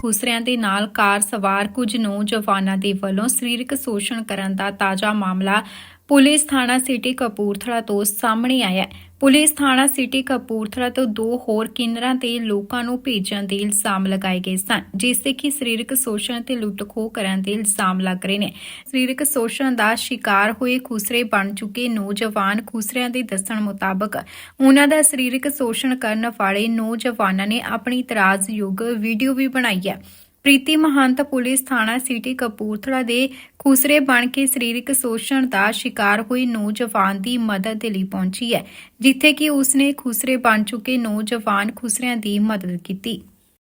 ਖੁਸਰਿਆਂ ਦੇ ਨਾਲ ਕਾਰ ਸਵਾਰ ਕੁਝ ਨੌਜਵਾਨਾਂ ਦੇ ਵੱਲੋਂ ਸਰੀਰਕ ਸ਼ੋਸ਼ਣ ਕਰਨ ਦਾ ਤਾਜ਼ਾ ਮਾਮਲਾ ਪੁਲਿਸ ਥਾਣਾ ਸਿਟੀ ਕਪੂਰਥਲਾ ਤੋਂ ਸਾਹਮਣੇ ਆਇਆ ਹੈ। ਪੁਲਿਸ ਥਾਣਾ ਸਿਟੀ ਕਪੂਰਥਲਾ ਤੋਂ ਦੋ ਹੋਰ ਕਿੰਨਰਾਂ ਤੇ ਲੋਕਾਂ ਨੂੰ ਭੇਜਣ ਦੇ ਇਲਜ਼ਾਮ ਲਗਾਏ ਗਏ ਸਨ, ਜਿਸ ਤੇ ਕਿ ਸਰੀਰਕ ਸ਼ੋਸ਼ਣ ਤੇ ਲੁੱਟਖੋ ਕਰਨ ਦੇ ਇਲਜ਼ਾਮ ਲੱਗ ਰਹੇ ਨੇ। ਸਰੀਰਕ ਸ਼ੋਸ਼ਣ ਦਾ ਸ਼ਿਕਾਰ ਹੋਏ ਖੁਸਰੇ ਬਣ ਚੁੱਕੇ ਨੌਜਵਾਨ ਖੁਸਰਿਆਂ ਦੇ ਦੱਸਣ ਮੁਤਾਬਕ ਉਹਨਾਂ ਦਾ ਸਰੀਰਕ ਸ਼ੋਸ਼ਣ ਕਰਨ ਵਾਲੇ ਨੌਜਵਾਨਾਂ ਨੇ ਆਪਣੀ ਇਤਰਾਜ਼ਯੋਗ ਵੀਡੀਓ ਵੀ ਬਣਾਈ ਹੈ। ਪ੍ਰੀਤੀ ਮਹੰਤ ਪੁਲਿਸ ਥਾਣਾ ਸਿਟੀ ਕਪੂਰਥਲਾ ਦੇ ਖੁਸਰੇ ਬਣ ਕੇ ਸਰੀਰਕ ਸ਼ੋਸ਼ਣ ਦਾ ਸ਼ਿਕਾਰ ਹੋਏ ਨੌਜਵਾਨ ਦੀ ਮਦਦ ਦੇ ਲਈ ਪਹੁੰਚੀ ਹੈ ਜਿੱਥੇ ਕਿ ਉਸਨੇ ਖੁਸਰੇ ਬਣ ਚੁੱਕੇ ਨੌਜਵਾਨ ਖੁਸਰਿਆਂ ਦੀ ਮਦਦ ਕੀਤੀ।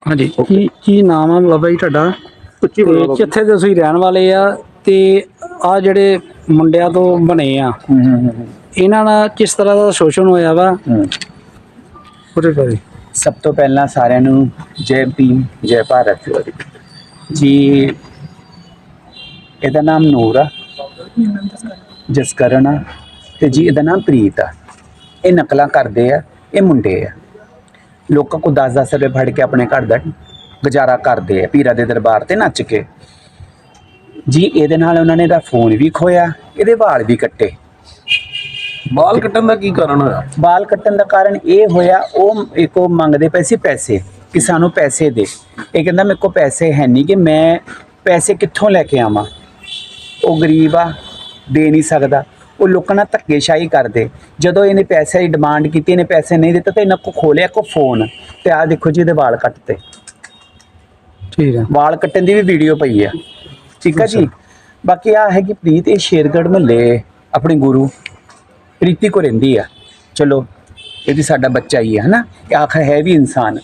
ਹਾਂਜੀ। ਕੀ ਕੀ ਨਾਮ ਆ ਬਾਬਾ ਜੀ ਤੁਹਾਡਾ? ਉੱਚੀ ਬੋਲੋ ਤੇ ਬਾਬਾ। ਕਿੱਥੇ ਦੇ ਤੁਸੀਂ ਰਹਿਣ ਵਾਲੇ ਆ ਤੇ ਆ ਜਿਹੜੇ ਮੁੰਡਿਆਂ ਤੋਂ ਬਣੇ ਆ ਹੂੰ ਹੂੰ ਹੂੰ। ਇਹਨਾਂ ਨਾਲ ਕਿਸ ਤਰ੍ਹਾਂ ਦਾ ਸ਼ੋਸ਼ਣ ਹੋਇਆ ਵਾ? ਹੂੰ। ਉਹਦੇ ਬਾਰੇ। ਸਭ ਤੋਂ ਪਹਿਲਾਂ ਸਾਰਿਆਂ ਨੂੰ ਜੈ ਭੀਮ, ਜੈ ਭਾਰਤ। ਜੀ, ਇਹਦਾ ਨਾਮ ਨੂਰ ਆ, ਜਸਕਰਨ ਆ, ਤੇ ਜੀ ਇਹਦਾ ਨਾਮ ਪ੍ਰੀਤ ਆ। ਇਹ ਨਕਲਾਂ ਕਰਦੇ ਆ, ਇਹ ਮੁੰਡੇ ਆ। ਲੋਕਾਂ ਕੋ 10-10 ਰੁਪਏ ਫੜ ਕੇ ਆਪਣੇ ਘਰ ਦਾ ਗੁਜ਼ਾਰਾ ਕਰਦੇ ਆ, ਪੀਰਾਂ ਦੇ ਦਰਬਾਰ ਤੇ ਨੱਚ ਕੇ। ਜੀ, ਇਹਦੇ ਨਾਲ ਉਹਨਾਂ ਨੇ ਦਾ ਫੋਨ ਵੀ ਖੋਇਆ ਇਹਦੇ ਵਾਲ ਵੀ ਕੱਟੇ। ਬਾਲ ਕੱਟਣ ਦਾ ਕੀ ਕਾਰਨ ਹੋਇਆ? ਬਾਲ ਕੱਟਣ ਦਾ ਕਾਰਨ ਇਹ ਹੋਇਆ ਉਹ ਇੱਕ ਉਹ ਮੰਗਦੇ ਪਏ ਸੀ ਪੈਸੇ ਕਿ ਸਾਨੂੰ ਪੈਸੇ ਦੇ। ਇਹ ਕਹਿੰਦਾ ਮੇਰੇ ਕੋਲ ਪੈਸੇ ਹੈ ਨਹੀਂ ਕਿ ਮੈਂ ਪੈਸੇ ਕਿੱਥੋਂ ਲੈ ਕੇ ਆਵਾਂ। ਉਹ ਗਰੀਬ ਆ ਦੇ ਨਹੀਂ ਸਕਦਾ। ਉਹ ਲੋਕਾਂ ਨਾਲ ਧੱਕੇਸ਼ਾਹੀ ਕਰਦੇ। ਜਦੋਂ ਇਹਨੇ ਪੈਸੇ ਦੀ ਡਿਮਾਂਡ ਕੀਤੀ ਇਹਨੇ ਪੈਸੇ ਨਹੀਂ ਦਿੱਤੇ ਤਾਂ ਇਹਨਾਂ ਕੋ ਖੋਲਿਆ ਕੋ ਫੋਨ ਤੇ ਆ ਦੇਖੋ ਜੀ ਇਹਦੇ ਵਾਲ ਕੱਟਤੇ। ਠੀਕ ਆ। ਵਾਲ ਕੱਟਣ ਦੀ ਵੀ ਵੀਡੀਓ ਪਈ ਆ। ਠੀਕ ਆ ਜੀ? ਬਾਕੀ ਆ ਹੈ ਕਿ ਪ੍ਰੀਤ ਇਹ ਸ਼ੇਰਗੜ੍ਹ ਮਹੱਲੇ ਆਪਣੇ ਗੁਰੂ। ਪ੍ਰੀਤੀ ਕੋ ਰਹਿੰਦੀ ਆ। ਚਲੋ ਇਹ ਵੀ ਸਾਡਾ ਬੱਚਾ ਹੀ ਹੈ ਹਨਾ? ਇਹ ਆਖਰ ਹੈ ਵੀ ਇਨਸਾਨ।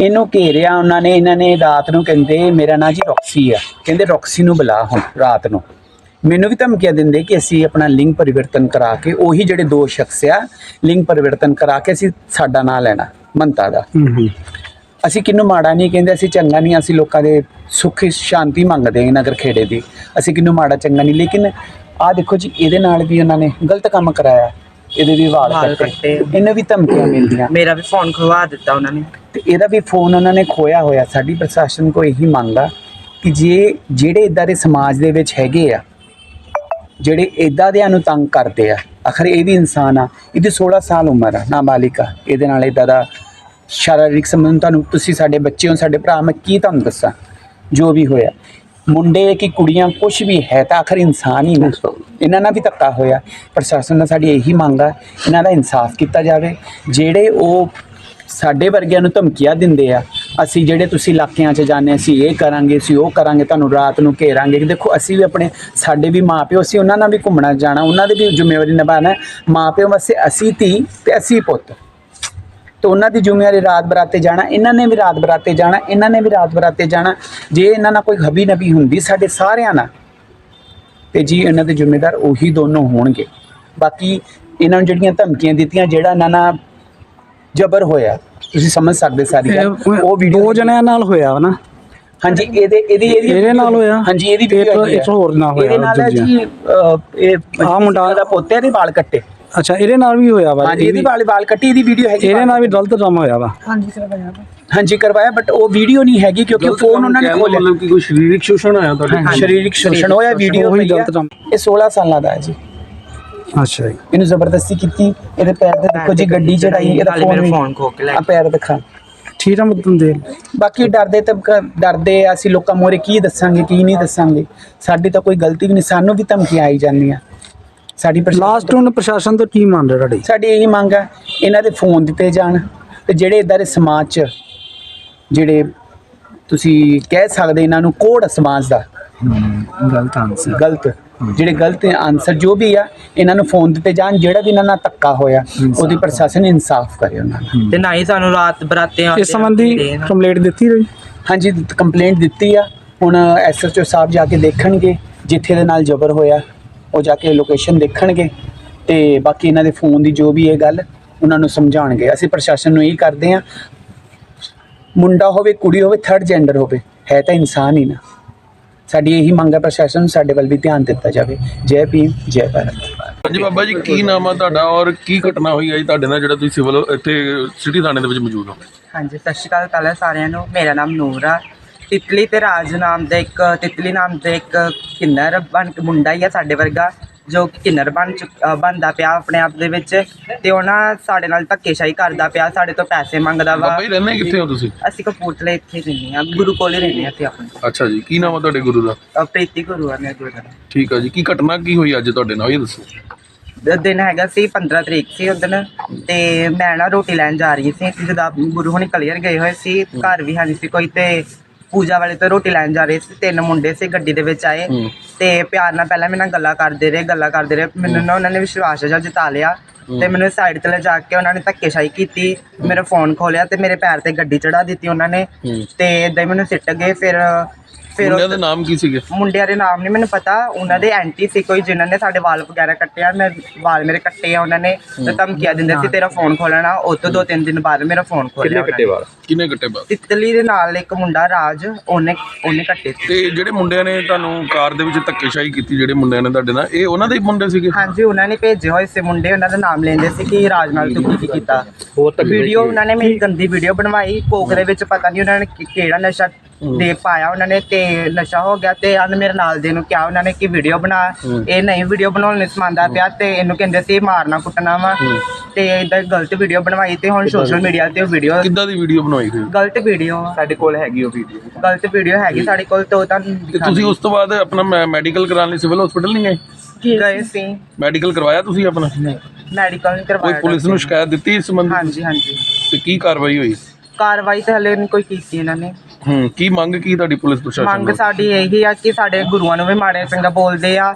ਇਹਨੂੰ ਘੇਰਿਆ ਉਹਨਾਂ ਨੇ ਇਹਨਾਂ ਨੇ ਰਾਤ ਨੂੰ ਕਹਿੰਦੇ ਮੇਰਾ ਨਾਂ ਜੀ ਰੌਕਸੀ ਆ। ਕਹਿੰਦੇ ਰੌਕਸੀ ਨੂੰ ਬੁਲਾ ਹੁਣ ਰਾਤ ਨੂੰ। ਮੈਨੂੰ ਵੀ ਧਮਕੀਆਂ ਦਿੰਦੇ ਕਿ ਅਸੀਂ ਆਪਣਾ ਲਿੰਗ ਪਰਿਵਰਤਨ ਕਰਾ ਕੇ ਉਹੀ ਜਿਹੜੇ ਦੋ ਸ਼ਖਸ ਆ ਲਿੰਗ ਪਰਿਵਰਤਨ ਕਰਾ ਕੇ ਅਸੀਂ ਸਾਡਾ ਨਾਂ ਲੈਣਾ ਮੰਤਾ ਦਾ। ਅਸੀਂ ਕਿੰਨੂੰ ਮਾੜਾ ਨਹੀਂ ਕਹਿੰਦੇ ਅਸੀਂ ਚੰਗਾ ਨਹੀਂ ਅਸੀਂ ਲੋਕਾਂ ਦੇ ਸੁੱਖ ਸ਼ਾਂਤੀ ਮੰਗਦੇ ਹਾਂ ਨਗਰ ਖੇੜੇ ਦੀ। ਅਸੀਂ ਕਿੰਨੂੰ ਮਾੜਾ ਚੰਗਾ ਨਹੀਂ ਲੇਕਿਨ ਆਹ ਦੇਖੋ ਜੀ ਇਹਦੇ ਨਾਲ ਵੀ ਉਹਨਾਂ ਨੇ ਗਲਤ ਕੰਮ ਕਰਾਇਆ। ਇਹਦੇ ਵੀ ਵਾਲ ਵਾਲ ਕੱਟੇ। ਕੱਟੇ। ਇਹਨੂੰ ਵੀ ਧਮਕੀਆਂ ਮਿਲਦੀਆਂ। ਮੇਰਾ ਵੀ ਫੋਨ ਖਵਾ ਦਿੱਤਾ ਉਹਨਾਂ ਨੇ। ਤੇ ਇਹਦਾ ਵੀ ਫੋਨ ਉਹਨਾਂ ਨੇ ਖੋਇਆ ਹੋਇਆ। ਸਾਡੀ ਪ੍ਰਸ਼ਾਸਨ ਕੋ ਇਹੀ ਮੰਗ ਆ ਕਿ ਜੇ ਜਿਹੜੇ ਇਦਾਂ ਦੇ ਸਮਾਜ ਦੇ ਵਿੱਚ ਹੈਗੇ ਆ ਜਿਹੜੇ ਇਦਾਂ ਦੇ ਨੂੰ ਤੰਗ ਕਰਦੇ ਆ ਆਖਰ ਇਹ ਵੀ ਇਨਸਾਨ ਆ। ਇਹਦੀ 16 ਸਾਲ ਉਮਰ ਆ ਨਾਬਾਲਿਗ ਆ। ਇਹਦੇ ਨਾਲ ਇਦਾਂ ਦਾ ਸ਼ਾਰੀਰਿਕ ਸੰਬੰਧ ਤੁਹਾਨੂੰ ਤੁਸੀਂ ਸਾਡੇ ਬੱਚੇ ਹੋ ਸਾਡੇ ਭਰਾ ਮੈਂ ਕੀ ਤੁਹਾਨੂੰ ਦੱਸਾਂ? ਜੋ ਵੀ ਹੋਇਆ। ਮੁੰਡੇ ਕਿ ਕੁੜੀਆਂ ਕੁਝ ਵੀ ਹੈ ਤਾਂ ਆਖਰ ਇਨਸਾਨ ਹੀ ਨਾ। ਇਹਨਾਂ ਨਾਲ ਵੀ ਧੱਕਾ ਹੋਇਆ। ਪ੍ਰਸ਼ਾਸਨ ਨਾਲ ਸਾਡੀ ਇਹੀ ਮੰਗ ਆ, ਇਹਨਾਂ ਦਾ ਇਨਸਾਫ ਕੀਤਾ ਜਾਵੇ। ਜਿਹੜੇ ਉਹ ਸਾਡੇ ਵਰਗਿਆਂ ਨੂੰ ਧਮਕੀਆਂ ਦਿੰਦੇ ਆ, ਅਸੀਂ ਜਿਹੜੇ ਤੁਸੀਂ ਇਲਾਕਿਆਂ 'ਚ ਜਾਂਦੇ ਅਸੀਂ ਇਹ ਕਰਾਂਗੇ, ਅਸੀਂ ਉਹ ਕਰਾਂਗੇ, ਤੁਹਾਨੂੰ ਰਾਤ ਨੂੰ ਘੇਰਾਂਗੇ ਦੇਖੋ ਅਸੀਂ ਵੀ ਆਪਣੇ, ਸਾਡੇ ਵੀ ਮਾਪਿਓ, ਅਸੀਂ ਉਹਨਾਂ ਨਾਲ ਵੀ ਘੁੰਮਣਾ ਜਾਣਾ, ਉਹਨਾਂ ਦੀ ਵੀ ਜ਼ਿੰਮੇਵਾਰੀ ਨਿਭਾਉਣਾ। ਮਾਪਿਓ ਵਾਸਤੇ ਅਸੀਂ ਧੀ ਤੇ ਅਸੀਂ ਪੁੱਤ। ਤੇ ਉਹਨਾਂ ਦੀ ਜ਼ਿੰਮੇਵਾਰੀ ਰਾਤ ਬਰਾਤੇ ਜਾਣਾ ਇਹਨਾਂ ਨੇ ਵੀ ਰਾਤ ਬਰਾਤੇ ਜਾਣਾ ਇਹਨਾਂ ਨੇ ਵੀ ਰਾਤ ਬਰਾਤੇ ਜਾਣਾ ਜੇ ਇਹਨਾਂ ਨਾਲ ਕੋਈ ਹਬੀ ਨਬੀ ਹੁੰਦੀ ਸਾਡੇ ਸਾਰਿਆਂ ਨਾਲ ਤੇ ਜੀ ਇਹਨਾਂ ਦੇ ਜ਼ਿੰਮੇਦਾਰ ਉਹੀ ਦੋਨੋਂ ਹੋਣਗੇ ਬਾਕੀ ਇਹਨਾਂ ਨੂੰ ਜਿਹੜੀਆਂ ਧਮਕੀਆਂ ਦਿੱਤੀਆਂ ਜਿਹੜਾ ਇਹਨਾਂ ਨਾਲ ਜਬਰ ਹੋਇਆ ਤੁਸੀਂ ਸਮਝ ਸਕਦੇ ਸਾਰੀ ਗੱਲ ਉਹ ਵੀਡੀਓ ਦੋ ਜਣਿਆਂ ਨਾਲ ਹੋਇਆ ਨਾ ਹਾਂਜੀ ਇਹਦੇ ਇਹਦੀ ਇਹਦੀ ਇਹਦੇ ਨਾਲ ਹੋਇਆ? ਹਾਂਜੀ ਇਹਦੀ ਇੱਕ- ਵੀਡੀਓ। ਹੋਰ ਨਾਲ ਹੋਇਆ ਇਹਦੇ ਨਾਲ। ਜੀ ਇਹ ਆਹ ਮੁੰਡਾ- ਦਾ ਪੋਤੇ ਦੇ ਵਾਲ ਕੱਟੇ ਅੱਛਾ ਇਹਦੇ ਨਾਲ ਵੀ ਹੋਇਆ ਵਾ। ਹਾਂਜੀ ਇਹਦੀ ਵਾਲ ਵਾਲ ਕੱਟੀ ਇਹਦੀ ਵੀਡੀਓ ਹੈਗੀ ਇਹਦੇ ਨਾਲ ਵੀ ਗਲਤ ਕੰਮ ਹੋਇਆ ਵਾ। ਹਾਂਜੀ ਕਰਵਾਇਆ ਬਟ ਉਹ ਵੀਡੀਓ ਨਹੀਂ ਹੈਗੀ ਕਿਉਂਕਿ ਫੋਨ ਉਹਨਾਂ ਨੇ ਖੋਲਿਆ। ਮਤਲਬ ਕਿ ਕੋਈ ਸਰੀਰਕ ਸ਼ੋਸ਼ਣ ਹੋਇਆ ਤੁਹਾਡੇ ਸਰੀਰਕ ਸ਼ੋਸ਼ਣ ਹੋਇਆ ਵੀਡੀਓ ਆ। ਗਲਤ ਕੰਮ। ਇਹ 16 ਸਾਲਾਂ ਦਾ ਹੈ ਜੀ। ਅੱਛਾ ਜੀ। ਇਹਨੂੰ ਜ਼ਬਰਦਸਤੀ ਕੀਤੀ ਇਹਦੇ ਪੈਰ ਤੇ ਦੇਖੋ ਜੀ ਗੱਡੀ ਚੜਾਈ ਇਹਦਾ ਫੋਨ ਫੋਨ ਖੋ ਕੇ ਲੈ ਆ ਪੈਰ ਦਿਖਾ। ਠੀਕ ਆ ਮਤਲਬ ਦੇ। ਬਾਕੀ ਡਰਦੇ ਤਾਂ ਡਰਦੇ ਆ, ਅਸੀਂ ਲੋਕਾਂ ਮੋਰੇ ਕੀ ਦੱਸਾਂਗੇ ਕੀ ਨਹੀਂ ਦੱਸਾਂਗੇ। ਸਾਡੀ ਤਾਂ ਕੋਈ ਗਲਤੀ ਵੀ ਨਹੀਂ ਸਾਨੂੰ ਵੀ ਧਮਕੀਆਂ ਆਈ ਜਾਂਦੀਆਂ। ਸਾਡੀ ਲਾਸਟ ਹੁਣ ਪ੍ਰਸ਼ਾਸਨ ਤੋਂ ਕੀ ਮੰਨ ਰਿਹਾ ਤੁਹਾਡੀ? ਸਾਡੀ ਇਹੀ ਮੰਗ ਹੈ ਇਹਨਾਂ ਦੇ ਫੋਨ ਦਿੱਤੇ ਜਾਣ ਤੇ ਜਿਹੜੇ ਇਦਾਂ ਦੇ ਸਮਾਜ 'ਚ ਜਿਹੜੇ ਤੁਸੀਂ ਕਹਿ ਸਕਦੇ ਇਹਨਾਂ ਨੂੰ ਕੋੜ ਸਮਾਜ ਦਾ। ਗਲਤ ਆਨਸਰ ਗਲਤ ਜਿਹੜੇ ਗਲਤ ਆਨਸਰ ਜੋ ਵੀ ਆ ਇਹਨਾਂ ਨੂੰ ਫੋਨ ਦਿੱਤੇ ਜਾਣ ਜਿਹੜਾ ਵੀ ਇਹਨਾਂ ਨਾਲ ਧੱਕਾ ਹੋਇਆ ਉਹਦੀ ਪ੍ਰਸ਼ਾਸਨ ਇਨਸਾਫ ਕਰੇ ਉਹਨਾਂ ਨੂੰ ਤੇ ਨਾ ਹੀ ਸਾਨੂੰ ਰਾਤ ਬਰਾਤੇ ਆਉਂਦੇ ਇਸ ਸੰਬੰਧੀ। ਕੰਪਲੇਂਟ ਦਿੱਤੀ ਰਹੀ ਹਾਂਜੀ ਕੰਪਲੇਂਟ ਦਿੱਤੀ ਆ। ਹੁਣ ਐਸਐਚਓ ਸਾਹਿਬ ਜਾ ਕੇ ਦੇਖਣਗੇ ਜਿੱਥੇ ਦੇ ਨਾਲ ਜ਼ਬਰ ਹੋਇਆ। ਉਹ ਜਾ ਕੇ ਲੋਕੇਸ਼ਨ ਦੇਖਣਗੇ ਤੇ ਬਾਕੀ ਇਹਨਾਂ ਦੇ ਫੋਨ ਦੀ ਜੋ ਵੀ ਇਹ ਗੱਲ ਉਹਨਾਂ ਨੂੰ ਸਮਝਾਉਣਗੇ। ਅਸੀਂ ਪ੍ਰਸ਼ਾਸਨ ਨੂੰ ਇਹ ਕਰਦੇ ਆ ਮੁੰਡਾ ਹੋਵੇ ਕੁੜੀ ਹੋਵੇ ਥਰਡ ਜੈਂਡਰ ਹੋਵੇ ਹੈ ਤਾਂ ਇਨਸਾਨ ਹੀ ਨਾ। ਸਾਡੀ ਇਹੀ ਮੰਗ ਹੈ ਪ੍ਰਸ਼ਾਸਨ ਨੂੰ ਸਾਡੇ ਵੱਲ ਵੀ ਧਿਆਨ ਦਿੱਤਾ ਜਾਵੇ। ਜੈ ਭੀਮ ਜੈ ਭਾਰਤ। ਹਾਂਜੀ ਬਾਬਾ ਜੀ ਕੀ ਨਾਮ ਆ ਤੁਹਾਡਾ ਔਰ ਕੀ ਘਟਨਾ ਹੋਈ ਹੈ ਜੀ ਤੁਹਾਡੇ ਨਾਲ ਜਿਹੜਾ ਤੁਸੀਂ ਸਿਵਲ ਇੱਥੇ ਸਿਟੀ ਥਾਣੇ ਦੇ ਵਿੱਚ ਮੌਜੂਦ ਹੋ? ਹਾਂਜੀ ਸਤਿ ਸ਼੍ਰੀ ਅਕਾਲ ਪਹਿਲਾਂ ਸਾਰਿਆਂ ਨੂੰ। ਮੇਰਾ ਨਾਮ ਨੂਰ ਆ। ਤਿਤਲੀ ਤੇ ਰਾਜ ਨਾਮ ਦਾ ਇੱਕ ਤਿਤਲੀ ਨਾਮ ਦਾ ਇੱਕ ਕਿੰਨਰ ਬਣ ਕੇ ਮੁੰਡਾ ਹੀ ਆ ਸਾਡੇ ਵਰਗਾ ਜੋ ਕਿ ਕਿੰਨਰ ਬਣ ਚੁੱਕ- ਅ, ਬਣਦਾ ਪਿਆ ਆਪਣੇ ਆਪ ਦੇ ਵਿੱਚ ਤੇ ਉਹ ਨਾ ਸਾਡੇ ਨਾਲ ਧੱਕੇਸ਼ਾਹੀ ਕਰਦਾ ਪਿਆ ਸਾਡੇ ਤੋਂ ਪੈਸੇ ਮੰਗਦਾ ਵਾ। ਬਾਬਾ ਜੀ ਰਹਿੰਦੇ ਕਿੱਥੇ ਹੋ ਤੁਸੀਂ? ਅਸੀਂ ਕਪੂਰਥਲੇ ਇੱਥੇ ਰਹਿੰਦੇ ਆ ਗੁਰੂ ਕੋਲ ਰਹਿੰਦੇ ਆ ਅਸੀਂ ਆਪਣੇ। ਅੱਛਾ ਜੀ ਕੀ ਨਾਮ ਆ ਤੁਹਾਡੇ ਗੁਰੂ ਦਾ? ਅ, ਪ੍ਰੀਤੀ ਗੁਰੂ ਆ ਮੇਰੇ ਗੁਰੂ ਦਾ ਠੀਕ ਆ ਜੀ ਕੀ ਘਟਨਾ ਕੀ ਹੋਈ ਅੱਜ ਤੁਹਾਡੇ ਨਾਲ ਇਹ ਦੱਸੋ। ਦ- ਦਿਨ ਹੈਗਾ ਸੀ 15 ਤਰੀਕ ਸੀ ਉਸ ਦਿਨ ਤੇ ਮੈਂ ਨਾ ਰੋਟੀ ਲੈਣ ਜਾ ਰਹੀ ਸੀ ਜਦੋਂ ਗੁਰੂ ਹੁਣੀ ਕਲੀਅਰ ਗਏ ਹੋਏ ਸੀ ਘਰ ਵੀ ਹੈ ਨਹੀਂ ਸੀ ਕੋਈ ਤੇ ਪੂਜਾ ਵਾਲੇ ਤੋਂ ਰੋਟੀ ਲੈਣ ਜਾ ਰਹੇ ਸੀ ਤਿੰਨ ਮੁੰਡੇ ਸੀ ਗੱਡੀ ਦੇ ਵਿੱਚ ਆਏ। ਤੇ ਪਿਆਰ ਨਾਲ ਪਹਿਲਾਂ ਮੇਰੇ ਨਾਲ ਗੱਲਾਂ ਕਰਦੇ ਰਹੇ ਗੱਲਾਂ ਕਰਦੇ ਰਹੇ। ਮੈਨੂੰ ਨਾ ਉਹਨਾਂ ਨੇ ਵਿਸ਼ਵਾਸ ਜਿਹਾ ਜਤਾ ਲਿਆ। ਤੇ ਮੈਨੂੰ ਸਾਈਡ ਤੇ ਲਿਜਾ ਕੇ ਉਹਨਾਂ ਨੇ ਧੱਕੇਸ਼ਾਹੀ ਕੀਤੀ ਮੇਰਾ ਫੋਨ ਖੋਲਿਆ ਤੇ ਮੇਰੇ ਪੈਰ ਤੇ ਗੱਡੀ ਚੜਾ ਦਿੱਤੀ ਉਹਨਾਂ ਨੇ। ਤੇ ਇਦਾਂ ਹੀ ਮੈਨੂੰ ਸਿੱਟ ਗਏ ਫਿਰ ਫਿਰ ਮੁੰਡਿਆਂ ਦੇ ਨਾਮ ਕੀ ਸੀਗੇ? ਮੁੰਡਿਆਂ ਦੇ ਨਾਮ ਨਹੀਂ ਮੈਨੂੰ ਪਤਾ। ਉਹਨਾਂ ਦੇ ਐਂਟੀ ਸੀ ਕੋਈ ਜਿਨ੍ਹਾਂ ਨੇ ਸਾਡੇ ਵਾਲ ਵਗੈਰਾ ਕੱਟੇ ਆ। ਮੈਂ ਵਾਲ ਮੇਰੇ ਕੱਟੇ ਆ ਉਹਨਾਂ ਨੇ। ਤੇ ਧਮਕੀਆਂ ਦਿੰਦੇ ਸੀ ਤੇਰਾ ਫੋਨ ਖੋਲਣਾ। ਉਹ ਤੋਂ ਦੋ ਤਿੰਨ ਦਿਨ ਬਾਅਦ ਮੇਰਾ ਫੋਨ ਖੋਲਿਆ ਕਿੰਨੇ ਕੱਟੇ ਵਾਲ? ਕਿੰਨੇ ਕੱਟੇ ਬਾਅਦ ਤਿੱਤਲੀ ਦੇ ਨਾਲ ਇੱਕ ਮੁੰਡਾ ਰਾਜ ਉਹਨੇ ਉਹਨੇ ਕੱਟੇ ਸੀ। ਤੇ ਜਿਹੜੇ ਮੁੰਡਿਆਂ ਨੇ ਤੁਹਾਨੂੰ ਕਾਰ ਦੇ ਵਿੱਚ ਧੱਕੇਸ਼ਾਹੀ ਕੀਤੀ ਜਿਹੜੇ ਮੁੰਡਿਆਂ ਨੇ ਤੁਹਾਡੇ ਨਾਲ ਇਹ ਉਹਨਾਂ ਦੇ ਹੀ ਮੁੰਡੇ ਸੀਗੇ? ਹਾਂਜੀ ਉਹਨਾਂ ਨੇ ਭੇਜੇ ਹੋਏ ਸੀ ਮੁੰਡੇ। ਉਹਨਾਂ ਦਾ ਨਾਮ ਲੈਂਦੇ ਸੀ ਕਿ ਰਾਜ ਨਾਲ ਤੂੰ ਕੀ ਕੀ ਕੀਤਾ। ਵੀਡੀਓ ਉਹਨਾਂ ਨੇ ਮੇਰੀ ਗੰਦੀ ਵੀਡੀਓ ਬਣਵਾਈ। ਕੋਕ ਦੇ ਵਿੱਚ ਪਤਾ ਨਹੀਂ ਉਹਨਾਂ ਨੇ ਕਿ- ਕਿਹੜਾ ਨਸ਼ਾ ਦੇ ਪਾਇਆ ਉਹਨਾਂ ਨੇ ਤੇ ਨਸ਼ਾ ਹੋ ਗਿਆ ਤੇ ਅਨ ਮੇਰੇ ਨਾਲ ਦੇ ਨੂੰ ਕਿਹਾ ਉਹਨਾਂ ਨੇ ਕਿ ਵੀਡੀਓ ਬਣਾ। ਇਹ ਨਹੀਂ ਵੀਡੀਓ ਬਣਾਉਣ ਨਹੀਂ ਸਮਾਂਦਾ ਪਿਆ ਤੇ ਇਹਨੂੰ ਕਹਿੰਦੇ ਸੀ ਮਾਰਨਾ ਕੁੱਟਣਾ ਵਾ। ਤੇ ਇਦਾਂ ਗਲਤ ਵੀਡੀਓ ਬਣਵਾਈ ਤੇ ਹੁਣ ਸੋਸ਼ਲ ਮੀਡੀਆ ਤੇ ਉਹ ਵੀਡੀਓ ਕਿੱਦਾਂ ਦੀ ਵੀਡੀਓ ਬਣਾਈ ਹੋਈ ਗਲਤ ਵੀਡੀਓ ਸਾਡੇ ਕੋਲ ਹੈਗੀ ਉਹ ਵੀਡੀਓ ਗਲਤ ਵੀਡੀਓ ਹੈਗੀ ਸਾਡੇ ਕੋਲ ਤੇ ਉਹ ਤਾਂ ਤੇ ਤੁਸੀਂ ਉਸ ਤੋਂ ਬਾਅਦ ਆਪਣਾ ਮੈਡੀਕਲ ਕਰਾਉਣ ਲਈ ਸਿਵਲ ਹਸਪੀਟਲ ਨਹੀਂ ਗਏ? ਗਏ ਸੀ। ਮੈਡੀਕਲ ਕਰਵਾਇਆ ਤੁਸੀਂ ਆਪਣਾ? ਮੈਡੀਕਲ ਨਹੀਂ ਕੋਈ ਕਰਵਾਇਆ ਪੁਲਿਸ ਨੂੰ। ਸ਼ਿਕਾਇਤ ਦਿੱਤੀ ਇਸ ਸੰਬੰਧੀ? ਹਾਂਜੀ ਹਾਂਜੀ। ਤੇ ਕੀ ਕਾਰਵਾਈ ਹੋਈ? ਕਾਰਵਾਈ ਤਾਂ ਹਲੇ ਨਹੀਂ ਕੋਈ ਕੀਤੀ ਇਹਨਾਂ ਨੇ। ਹੂੰ ਕੀ ਮੰਗ ਕੀ ਤੁਹਾਡੀ ਪੁਲਿਸ ਪ੍ਰਸ਼ਾਸਨ ਮੰਗ ਨੂੰ ਸਾਡੀ ਇਹੀ ਆ ਕਿ ਸਾਡੇ ਗੁਰੂਆਂ ਨੂੰ ਵੀ ਮਾੜੇ ਚੰਗਾ ਬੋਲਦੇ ਆ।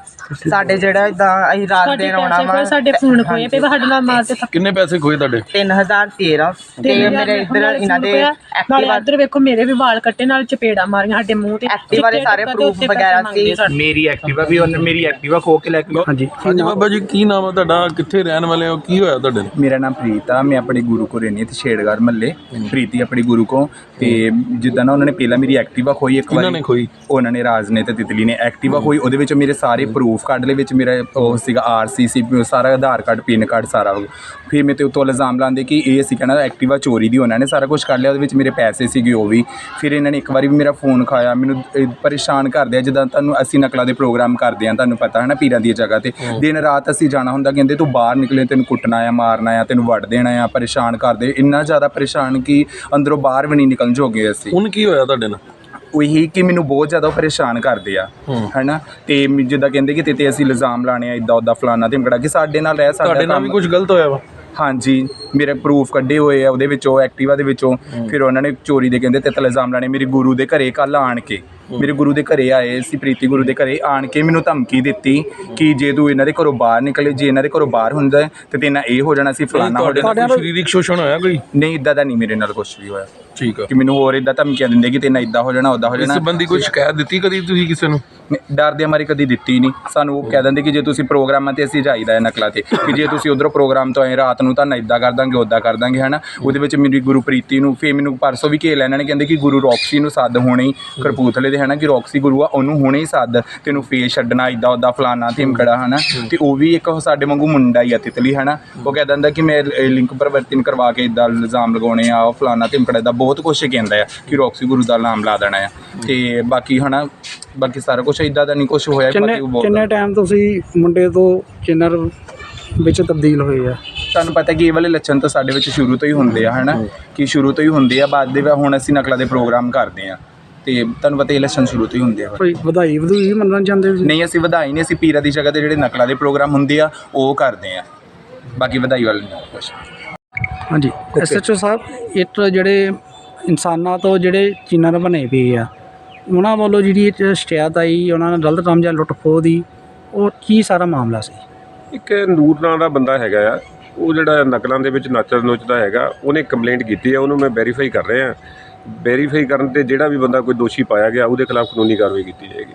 ਸਾਡੇ ਜਿਹੜਾ ਇਦਾਂ ਅਸੀਂ ਰਾਤ ਦੇ ਰੋਣਾ ਵਾ ਸਾਡੇ ਫੋਨ ਖੋਏ ਤੇ ਸਾਡੇ ਨਾਲ ਮਾਰ ਤੇ ਕਿੰਨੇ ਪੈਸੇ ਖੋਏ ਤੁਹਾਡੇ? 3000 ਤੇਰਾ। ਤੇ ਮੇਰੇ ਇੱਧਰ ਇਹਨਾਂ ਦੇ ਨਾਲੇ ਐਕਟਿਵਾ ਇੱਧਰ ਵੇਖੋ ਮੇਰੇ ਵੀ ਵਾਲ ਕੱਟੇ ਨਾਲ ਚਪੇੜਾ ਮਾਰੀਆਂ ਸਾਡੇ ਮੂੰਹ ਤੇ ਐਕਟਿਵਾ ਦੇ ਸਾਰੇ ਚਿੱਟੇ ਵਗੈਰਾ ਸੀ। ਸਾਡੇ। ਮੇਰੀ ਐਕਟਿਵਾ ਵੀ ਉਹਨੇ ਮੇਰੀ ਐਕਟਿਵਾ ਖੋ ਕੇ ਲੈ ਕੇ ਹਾਂਜੀ। ਹਾਂਜੀ ਬਾਬਾ ਜੀ ਕੀ ਨਾਮ ਹੈ ਤੁਹਾਡਾ? ਕਿੱਥੇ ਰਹਿਣ ਵਾਲੇ ਹੋ? ਕੀ ਹੋਇਆ ਤੁਹਾਡੇ ਨਾਲ? ਮੇਰਾ ਨਾਮ ਪ੍ਰੀਤ ਆ ਮੈਂ ਆਪਣੇ ਗੁਰੂ ਕੋ ਰਹਿੰਦੀ ਹਾਂ ਤੇ ਛੇੜਗੜ ਮੱਲੇ। ਪ੍ਰੀਤੀ ਆਪਣੀ ਗੁਰੂ ਕੋ ਤੇ ਜਿੱਦਾਂ ਨਾ ਉਹਨਾਂ ਨੇ ਪਹਿਲਾਂ ਮੇਰੀ ਐਕਟਿਵਾ ਖੋਈ ਇੱਕ ਵਾਰੀ। ਨੇ ਖੋਈ? ਉਹਨਾਂ ਨੇ ਰਾਜ ਨੇ ਤੇ ਤਿਤਲੀ ਨੇ ਐਕਟਿਵਾ ਖੋਈ ਉਹਦੇ ਵਿੱਚ ਮੇਰੇ ਸਾਰੇ ਪ੍ਰੂਫ ਕੱਢ ਲਏ ਵਿੱਚ ਮੇਰਾ ਉਹ ਸੀਗਾ ਆਰਸੀ ਸੀ ਸਾਰਾ ਆਧਾਰ ਕਾਰਡ ਪਿਨ ਕਾਰਡ ਸਾਰਾ। ਫਿਰ ਮੇਰੇ ਤੇ ਉੱਤੋਂ ਇਲਜ਼ਾਮ ਲਾਉਂਦੇ ਕਿ ਇਹ ਸੀ ਕਹਿਣਾ ਐਕਟਿਵਾ ਚੋਰੀ ਦੀ ਉਹਨਾਂ ਨੇ ਸਾਰਾ ਕੁਝ ਕਰ ਲਿਆ ਉਹਦੇ ਵਿੱਚ ਮੇਰੇ ਪੈਸੇ ਸੀਗੇ ਉਹ ਵੀ। ਫਿਰ ਇਹਨਾਂ ਨੇ ਇੱਕ ਵਾਰੀ ਵੀ ਮੇਰਾ ਫੋਨ ਖਾਇਆ ਮੈਨੂੰ ਪਰੇਸ਼ਾਨ ਕਰਦੇ ਆ ਜਿੱਦਾਂ ਤੁਹਾਨੂੰ ਅਸੀਂ ਨਕਲਾਂ ਦੇ ਪ੍ਰੋਗਰਾਮ ਕਰਦੇ ਆ ਤੁਹਾਨੂੰ ਪਤਾ ਹੈ ਨਾ ਪੀਰਾਂ ਦੀ ਜਗ੍ਹਾ ਤੇ। ਦਿਨ ਰਾਤ ਅਸੀਂ ਜਾਣਾ ਹੁੰਦਾ ਕਹਿੰਦੇ ਤੂੰ ਬਾਹਰ ਨਿਕਲੇ ਤੈਨੂੰ ਕੁੱਟਣਾ ਆ ਮਾਰਨਾ ਆ ਤੈਨੂੰ ਵੱਢ ਦੇਣਾ ਆ ਪਰੇਸ਼ਾਨ ਕਰਦੇ। ਇੰਨਾ ਜ਼ਿਆਦਾ ਪਰੇਸ਼ਾਨ ਕਿ ਅੰਦਰੋਂ ਬਾਹਰ ਵੀ ਨਹੀਂ ਨਿਕਲਣ ਜੋਗੇ ਅਸੀਂ। ਹੁਣ ਕੀ ਹੋਇਆ ਤੁਹਾਡੇ ਨਾਲ? ਉਹੀ ਕਿ ਮੈਨੂੰ ਬਹੁਤ ਜ਼ਿਆਦਾ ਉਹ ਪਰੇਸ਼ਾਨ ਕਰਦੇ ਆ। ਹੈਨਾ? ਤੇ ਮ- ਜਿੱਦਾਂ ਕਹਿੰਦੇ ਕਿ ਤੇ ਤੇ ਅਸੀਂ ਇਲਜ਼ਾਮ ਲਾਣੇ ਆ ਇਦਾਂ ਉਦਾਂ ਫਲਾਨਾ ਤੇ ਮਕੜਾ ਕਿ ਸਾਡੇ ਨਾਲ ਰਹਿ ਸਾਡਾ ਤੁਹਾਡੇ ਨਾਲ ਵੀ ਕੰਮ- ਕੁਝ ਗਲਤ ਹੋਇਆ ਵਾ? ਹਾਂਜੀ ਮੇਰੇ ਪ੍ਰੂਫ ਕੱਢੇ ਹੋਏ ਆ ਉਹਦੇ ਵਿੱਚੋਂ ਐਕਟਿਵਾ ਦੇ ਵਿੱਚੋਂ। ਫਿਰ ਉਹਨਾਂ ਨੇ ਚੋਰੀ ਦੇ ਕਹਿੰਦੇ ਤੇ ਤੇ ਇਲਜ਼ਾਮ ਲਾਣੇ ਮੇਰੇ ਗੁਰੂ ਦੇ ਘਰੇ ਕੱਲ ਆਣ ਕੇ ਮੇਰੇ ਗੁਰੂ ਦੇ ਘਰੇ ਆਏ ਸੀ ਪ੍ਰੀਤੀ ਗੁਰੂ ਦੇ ਘਰੇ ਆਣ ਕੇ ਮੈਨੂੰ ਧਮਕੀ ਦਿੱਤੀ ਕਿ ਜੇ ਤੂੰ ਇਹਨਾਂ ਦੇ ਘਰੋਂ ਬਾਹਰ ਨਿਕਲੇ ਜੇ ਇਹਨਾਂ ਦੇ ਘਰੋਂ ਬਾਹਰ ਹੁੰਦਾ ਹੈ ਤੇ ਤੇਨਾਂ ਇਹ ਹੋ ਜਾਣਾ ਸੀ ਫਲਾਨਾ ਹੋ ਤੁਹਾਡੇ ਜਾਣਾ। ਨਾਲ ਸਰੀਰਕ ਸ਼ੋਸ਼ਣ ਹੋਇਆ ਕੋਈ? ਨਹੀਂ ਇਦਾਂ ਦਾ ਨਹੀਂ ਮੇਰੇ ਨਾਲ ਕੁਝ ਵੀ ਹੋਇਆ। ਠੀਕ ਆ। ਕਿ ਮੈਨੂੰ ਹੋਰ ਇਦਾਂ ਧਮਕੀਆਂ ਦਿੰਦੇ ਕਿ ਤੇਨਾਂ ਇਦਾਂ ਹੋ ਜਾਣਾ ਉਦਾਂ ਹੋ ਇਸ ਜਾਣਾ। ਸੰਬੰਧੀ ਕੋਈ ਸ਼ਿਕਾਇਤ ਦਿੱਤੀ ਕਦੀ ਤੁਸੀਂ ਕਿਸੇ ਨੂੰ? ਨਹੀਂ, ਡਰ ਦੇ ਮਾਰੇ ਕਦੀ ਦਿੱਤੀ ਨਹੀਂ। ਸਾਨੂੰ ਉਹ ਕਹਿ ਦਿੰਦੇ ਕਿ ਜੇ ਤੁਸੀਂ ਪ੍ਰੋਗਰਾਮਾਂ ਤੇ ਅਸੀਂ ਜਾਈਦਾ ਹੈ ਨਕਲਾਂ ਤੇ। ਕਿ ਜੇ ਤੁਸੀਂ ਉਧਰੋਂ ਪ੍ਰੋਗਰਾਮ ਤੋਂ ਆਏ ਰਾਤ ਨੂੰ ਤਾਂ ਇਦਾਂ ਕਰ ਦਾਂਗੇ ਉਦਾਂ ਕਰ ਦਾਂਗੇ ਹਨਾ? ਉਹਦੇ ਵਿੱਚ ਮੇਰੀ ਗੁਰੂ ਪ੍ਰੀਤੀ ਨੂੰ ਫੇ ਮੈਨੂੰ ਪਰਸੋਂ ਵੀ ਘੇਲ ਇਹਨਾਂ ਨੇ ਕਹਿੰਦੇ ਕਿ ਗੁਰੂ ਰੌਕਸੀ ਨੂੰ ਸੱਦ ਹੋਣੀ ਕਰਪੂਥਲੇ ਦੇ ਹਨਾ? ਕਿ ਰੌਕਸੀ ਗੁਰੂ ਆ ਉਹਨੂੰ ਹੁਣੇ ਹੀ ਸੱਦ। ਤੈਨੂੰ ਫੇਰ ਛੱਡਣਾ ਇਦਾਂ ਉਦਾਂ ਫਲਾਨਾ ਧਿਮਕੜਾ ਹਨਾ? ਤੇ ਉਹ ਵੀ ਇੱਕ ਸਾਡੇ ਵਾਂਗੂ ਮੁੰਡਾ ਹੀ ਆ ਤਿਤਲੀ ਹਨਾ? ਉਹ ਕਹਿ ਦਿੰਦਾ ਕਿ ਮੈਂ ਲਿੰਕ ਪਰਿਵਰਤਨ ਕਰਵਾ ਕੇ ਇਦਾਂ ਇਲਜ਼ਾਮ ਲਗਾਉਣੇ ਆ ਉਹ ਫਲਾਨਾ ਧਿਮਕੜਾ ਦਾ ਬਹੁਤ ਕੁਝ ਕਹਿੰਦਾ ਆ ਕਿ ਰੌਕਸੀ ਗੁਰੂ ਦਾ ਨਾਮ ਲਾ ਦੇਣਾ ਆ। ਤੇ ਬਾਕੀ ਹਨਾ ਬਾਕੀ ਸਾਰਾ ਕੁਝ ਇਦਾਂ ਦਾ ਨਹੀਂ ਕੁਝ ਹੋਇਆ ਕਿੰਨੇ ਬਾਕੀ ਉਹ ਬਹੁਤ ਕਿੰਨੇ ਟਾਈਮ ਤੁਸੀਂ ਮੁੰਡੇ ਤੋਂ ਕਿੰਨਰ ਵਿੱਚ ਤਬਦੀਲ ਹੋਏ ਆ? ਤੁਹਾਨੂੰ ਪਤਾ ਕਿ ਇਹ ਵਾਲੇ ਲੱਛਣ ਤਾਂ ਸਾਡੇ ਵਿੱਚ ਸ਼ੁਰੂ ਤੋਂ ਹੀ ਹੁੰਦੇ ਆ ਹਨਾ? ਕਿ ਸ਼ੁਰੂ ਤੋਂ ਹੀ ਹੁੰਦੇ ਆ ਬਾਅਦ ਦੇ ਵਿੱਚ ਹੁਣ ਅਸੀਂ ਨਕਲਾਂ ਦੇ ਪ੍ਰੋਗਰਾਮ ਕਰਦੇ ਆ। ਤੇ ਤੁਹਾਨੂੰ ਪਤਾ ਇਹ ਲੱਛਣ ਸ਼ੁਰੂ ਤੋਂ ਹੀ ਹੁੰਦੇ ਆ ਕੋਈ ਵਧਾਈ ਵਧੂਈ ਵੀ ਮੰਨਣ ਜਾਂਦੇ ਹੋ ਨਹੀਂ ਅਸੀਂ ਵਧਾਈ ਨਹੀਂ ਅਸੀਂ ਪੀਰਾਂ ਦੀ ਜਗ੍ਹਾ ਤੇ ਜਿਹੜੇ ਨਕਲਾਂ ਦੇ ਪ੍ਰੋਗਰਾਮ ਹੁੰਦੇ ਆ ਉਹ ਕਰਦੇ ਆ। ਬਾਕੀ ਵਧਾਈ ਵਾਲੇ ਨਹੀਂ ਕੁਛ। ਹਾਂਜੀ। ਐਸਐਚਓ ਸਾਹਿਬ ਇਹ ਤਾਂ ਜਿਹੜੇ ਇਨਸਾਨਾਂ ਤੋਂ ਜਿਹੜੇ ਚੀਨਰ ਬਣੇ ਪਏ ਆ, ਉਹਨਾਂ ਵੱਲੋਂ ਜਿਹੜੀ ਇਹ ਸ਼ਿਕਾਇਤ ਆਈ, ਉਹਨਾਂ ਨਾਲ ਗਲਤ ਕੰਮ ਜਾਂ ਲੁੱਟ ਖੋਹ ਦੀ, ਉਹ ਕੀ ਸਾਰਾ ਮਾਮਲਾ ਸੀ? ਇੱਕ ਨੂਰ ਨਾਂ ਦਾ ਬੰਦਾ ਹੈਗਾ ਆ, ਉਹ ਜਿਹੜਾ ਨਕਲਾਂ ਦੇ ਵਿੱਚ ਨੱਚਦਾ ਨੁੱਚਦਾ ਹੈਗਾ, ਉਹਨੇ ਕੰਪਲੇਂਟ ਕੀਤੀ ਆ, ਉਹਨੂੰ ਮੈਂ ਵੈਰੀਫਾਈ ਕਰ ਰਿਹਾ, ਵੈਰੀਫਾਈ ਕਰਨ ਤੇ ਜਿਹੜਾ ਵੀ ਬੰਦਾ ਕੋਈ ਦੋਸ਼ੀ ਪਾਇਆ ਗਿਆ, ਉਹਦੇ ਖਿਲਾਫ ਕਾਨੂੰਨੀ ਕਾਰਵਾਈ ਕੀਤੀ ਜਾਏਗੀ।